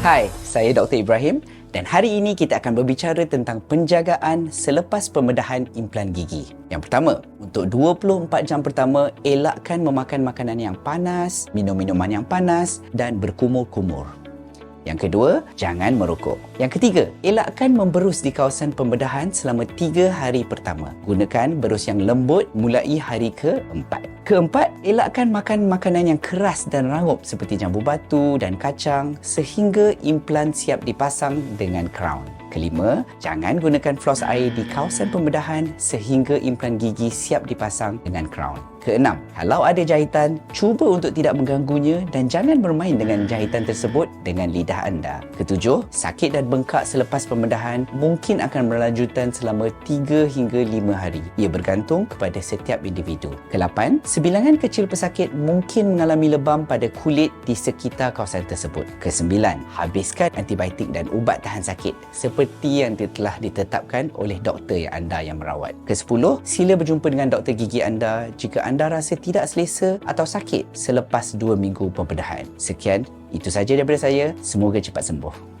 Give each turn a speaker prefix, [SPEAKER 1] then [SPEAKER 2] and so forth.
[SPEAKER 1] Hai, saya Dr. Ibrahim dan hari ini kita akan berbicara tentang penjagaan selepas pembedahan implan gigi. Yang pertama, untuk 24 jam pertama, elakkan memakan makanan yang panas, minum minuman yang panas dan berkumur-kumur. Yang kedua, jangan merokok. Yang ketiga, elakkan memberus di kawasan pembedahan selama 3 hari pertama. Gunakan berus yang lembut mulai hari keempat. Keempat, elakkan makan makanan yang keras dan rangup seperti jambu batu dan kacang sehingga implan siap dipasang dengan crown. Kelima, jangan gunakan floss air di kawasan pembedahan sehingga implan gigi siap dipasang dengan crown. Keenam, kalau ada jahitan, cuba untuk tidak mengganggunya dan jangan bermain dengan jahitan tersebut dengan lidah anda. Ketujuh, sakit dan bengkak selepas pembedahan mungkin akan berlanjutan selama 3 hingga 5 hari. Ia bergantung kepada setiap individu. Kelapan, sebilangan kecil pesakit mungkin mengalami lebam pada kulit di sekitar kawasan tersebut. Kesembilan, habiskan antibiotik dan ubat tahan sakit seperti yang telah ditetapkan oleh doktor yang anda yang merawat. Kesepuluh, sila berjumpa dengan doktor gigi anda jika rasa tidak selesa atau sakit selepas dua minggu pembedahan. Sekian, itu saja daripada saya. Semoga cepat sembuh.